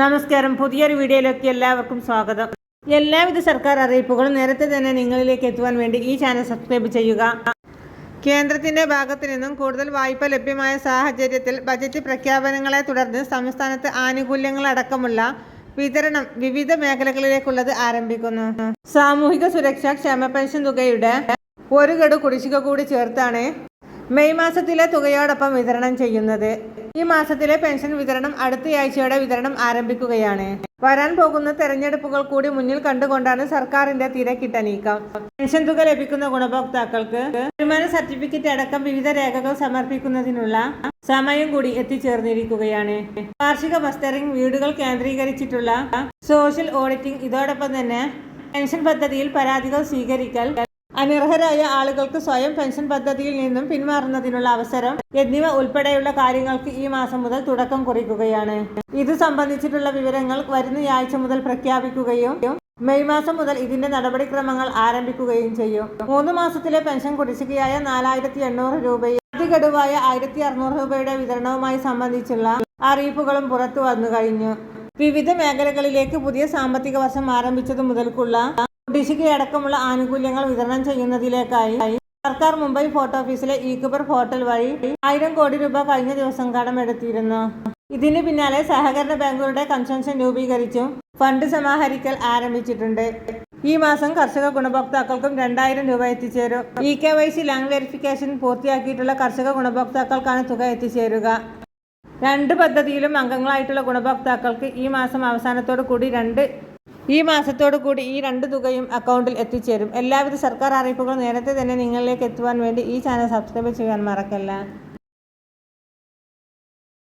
നമസ്കാരം. പുതിയൊരു വീഡിയോയിലേക്ക് എല്ലാവർക്കും സ്വാഗതം. എല്ലാവിധ സർക്കാർ അറിയിപ്പുകളും നേരത്തെ തന്നെ നിങ്ങളിലേക്ക് എത്തുവാൻ വേണ്ടി ഈ ചാനൽ സബ്സ്ക്രൈബ് ചെയ്യുക. കേന്ദ്രത്തിന്റെ ഭാഗത്തു നിന്നും കൂടുതൽ വായ്പ ലഭ്യമായ സാഹചര്യത്തിൽ ബജറ്റ് പ്രഖ്യാപനങ്ങളെ തുടർന്ന് സംസ്ഥാനത്ത് ആനുകൂല്യങ്ങളടക്കമുള്ള വിതരണം വിവിധ മേഖലകളിലേക്കുള്ളത് ആരംഭിക്കുന്നു. സാമൂഹിക സുരക്ഷാ ക്ഷേമ പെൻഷൻ തുകയുടെ ഒരു ഗഡു കുടിശ്ശിക കൂടി ചേർത്താണ് മെയ് മാസത്തിലെ തുകയോടൊപ്പം വിതരണം ചെയ്യുന്നത്. ഈ മാസത്തിലെ പെൻഷൻ വിതരണം അടുത്തയാഴ്ചയോടെ വിതരണം ആരംഭിക്കുകയാണ്. വരാൻ പോകുന്ന തെരഞ്ഞെടുപ്പുകൾ കൂടി മുന്നിൽ കണ്ടുകൊണ്ടാണ് സർക്കാരിന്റെ തിരക്കിട്ട നീക്കം. പെൻഷൻ തുക ലഭിക്കുന്ന ഗുണഭോക്താക്കൾക്ക് വരുമാന സർട്ടിഫിക്കറ്റ് അടക്കം വിവിധ രേഖകൾ സമർപ്പിക്കുന്നതിനുള്ള സമയം കൂടി എത്തിച്ചേർന്നിരിക്കുകയാണ്. വാർഷിക മസ്റ്ററിംഗ് വീടുകൾ കേന്ദ്രീകരിച്ചിട്ടുള്ള സോഷ്യൽ ഓഡിറ്റിംഗ് ഇതോടൊപ്പം തന്നെ പെൻഷൻ പദ്ധതിയിൽ പരാതികൾ സ്വീകരിക്കൽ അനർഹരായ ആളുകൾക്ക് സ്വയം പെൻഷൻ പദ്ധതിയിൽ നിന്നും പിന്മാറുന്നതിനുള്ള അവസരം എന്നിവ ഉൾപ്പെടെയുള്ള കാര്യങ്ങൾക്ക് ഈ മാസം മുതൽ തുടക്കം കുറിക്കുകയാണ്. ഇത് സംബന്ധിച്ചിട്ടുള്ള വിവരങ്ങൾ വരുന്നയാഴ്ച മുതൽ പ്രഖ്യാപിക്കുകയും മെയ് മാസം മുതൽ ഇതിന്റെ നടപടിക്രമങ്ങൾ ആരംഭിക്കുകയും ചെയ്യും. മൂന്ന് മാസത്തിലെ പെൻഷൻ കുടിശ്ശികയായ നാലായിരത്തി എണ്ണൂറ് രൂപയും അതിഗഡുവായ ഗഡുവായ ആയിരത്തി അറുന്നൂറ് രൂപയുടെ വിതരണവുമായി സംബന്ധിച്ചുള്ള അറിയിപ്പുകളും പുറത്തു വന്നു കഴിഞ്ഞു. വിവിധ മേഖലകളിലേക്ക് പുതിയ സാമ്പത്തിക വർഷം ആരംഭിച്ചതു മുതൽക്കുള്ള കുടിശ്ശികയടക്കമുള്ള ആനുകൂല്യങ്ങൾ വിതരണം ചെയ്യുന്നതിലേക്കായി സർക്കാർ മുംബൈ ഫോർട്ട് ഓഫീസിലെ ഈക്കുബർ പോർട്ടൽ വഴി ആയിരം കോടി രൂപ കഴിഞ്ഞ ദിവസം കടമെടുത്തിരുന്നു. ഇതിന് പിന്നാലെ സഹകരണ ബാങ്കുകളുടെ കൺസെൻഷൻ രൂപീകരിച്ചും ഫണ്ട് സമാഹരിക്കൽ ആരംഭിച്ചിട്ടുണ്ട്. ഈ മാസം കർഷക ഗുണഭോക്താക്കൾക്കും രണ്ടായിരം രൂപ എത്തിച്ചേരും. E K Y C land verification പൂർത്തിയാക്കിയിട്ടുള്ള കർഷക ഗുണഭോക്താക്കൾക്കാണ് തുക എത്തിച്ചേരുക. രണ്ട് പദ്ധതിയിലും അംഗങ്ങളായിട്ടുള്ള ഗുണഭോക്താക്കൾക്ക് ഈ മാസം അവസാനത്തോടു കൂടി രണ്ട് ഈ മാസത്തോടു കൂടി ഈ രണ്ട് തുകയും അക്കൗണ്ടിൽ എത്തിച്ചേരും. എല്ലാവിധ സർക്കാർ അറിയിപ്പുകളും നേരത്തെ തന്നെ നിങ്ങളിലേക്ക് എത്തുവാൻ വേണ്ടി ഈ ചാനൽ സബ്സ്ക്രൈബ് ചെയ്യാൻ മറക്കല്ല.